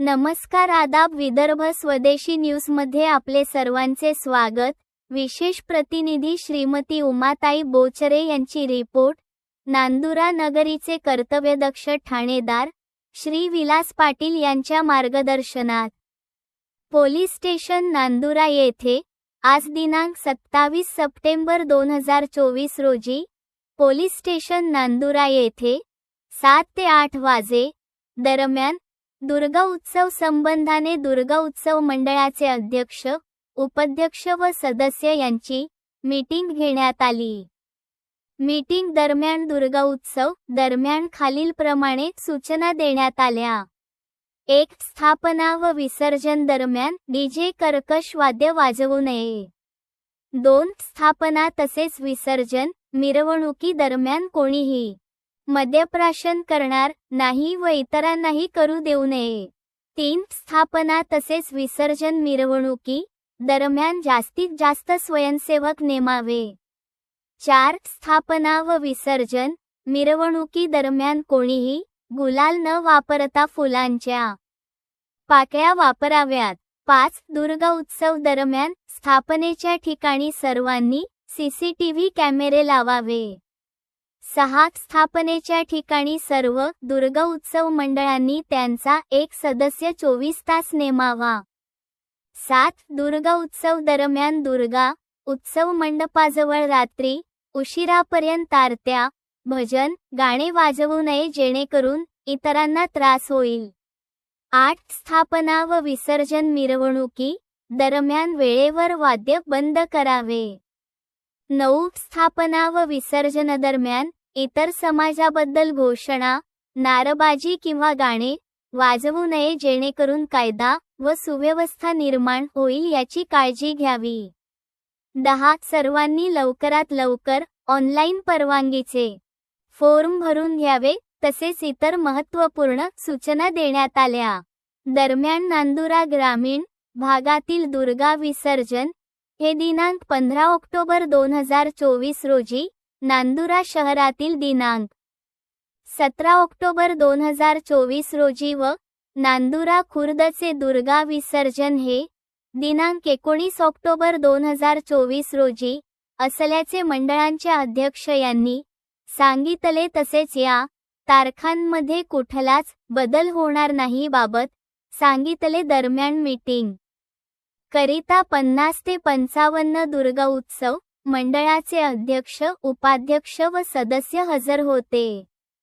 नमस्कार आदाब विदर्भ स्वदेशी न्यूजमध्ये आपले सर्वांचे स्वागत. विशेष प्रतिनिधी श्रीमती उमाताई बोचरे यांची रिपोर्ट. नांदुरा नगरीचे कर्तव्यदक्ष ठाणेदार श्री विलास पाटील यांच्या मार्गदर्शनात. पोलीस स्टेशन नांदुरा येथे आज दिनांक सत्तावीस सप्टेंबर दोन हजार चोवीस रोजी पोलीस स्टेशन नांदुरा येथे सात ते आठ वाजे दरम्यान दुर्गा उत्सव संबंधाने दुर्गा उत्सव मंडळाचे अध्यक्ष उपाध्यक्ष व सदस्य यांची मीटिंग घेण्यात आली. मीटिंग दरम्यान दुर्गा उत्सव दरम्यान खालीलप्रमाणे सूचना देण्यात आल्या. एक स्थापना व विसर्जन दरम्यान डीजे कर्कश वाद्य वाजवू नये. दोन स्थापना तसेच विसर्जन मिरवणुकी दरम्यान कोणीही मद्यप्राशन करणार नाही व इतरांनाही करू देऊ नये. तीन स्थापना तसेच विसर्जन मिरवणुकी दरम्यान जास्तीत जास्त स्वयंसेवक नेमावे. चार स्थापना व विसर्जन मिरवणुकी दरम्यान कोणीही गुलाल न वापरता फुलांच्या पाकळ्या वापराव्यात. पाच दुर्गा उत्सव दरम्यान स्थापनेच्या ठिकाणी सर्वांनी सीसीटीव्ही कॅमेरे लावावे. सहा स्थापनेच्या ठिकाणी सर्व दुर्ग उत्सव मंडळांनी त्यांचा एक सदस्य चोवीस तास नेमावा. सात दुर्गा उत्सव दरम्यान दुर्गा उत्सव मंडपाजवळ रात्री उशिरापर्यंत आरत्या भजन गाणे वाजवू नये जेणेकरून इतरांना त्रास होईल. आठ स्थापना व विसर्जन मिरवणुकी दरम्यान वेळेवर वाद्य बंद करावे. नऊ स्थापना व विसर्जनादरम्यान इतर समाजाबद्दल घोषणा नारबाजी किंवा गाणे वाजवू नये जेणेकरून कायदा व सुव्यवस्था निर्माण होईल याची काळजी घ्यावी. दहा सर्वांनी लवकरात लवकर ऑनलाईन परवानगीचे फॉर्म भरून घ्यावे तसेच इतर महत्त्वपूर्ण सूचना देण्यात आल्या. दरम्यान नांदुरा ग्रामीण भागातील दुर्गा विसर्जन हे दिनांक पंधरा ऑक्टोबर दोन हजार चोवीस रोजी नांदुरा शहरातील दिनांक. सतरा ऑक्टोबर दोन हजार चोवीस रोजी व नांदुरा खुर्दचे दुर्गा विसर्जन हे दिनांक एकोणीस ऑक्टोबर दोन हजार चोवीस रोजी असल्याचे मंडळांच्या अध्यक्ष यांनी सांगितले तसेच या तारखांमध्ये कुठलाच बदल होणार नाही बाबत सांगितले दरम्यान मीटिंग. करिता पन्नास ते पंचावन्न दुर्गा उत्सव मंडळाचे अध्यक्ष उपाध्यक्ष व सदस्य हजर होते.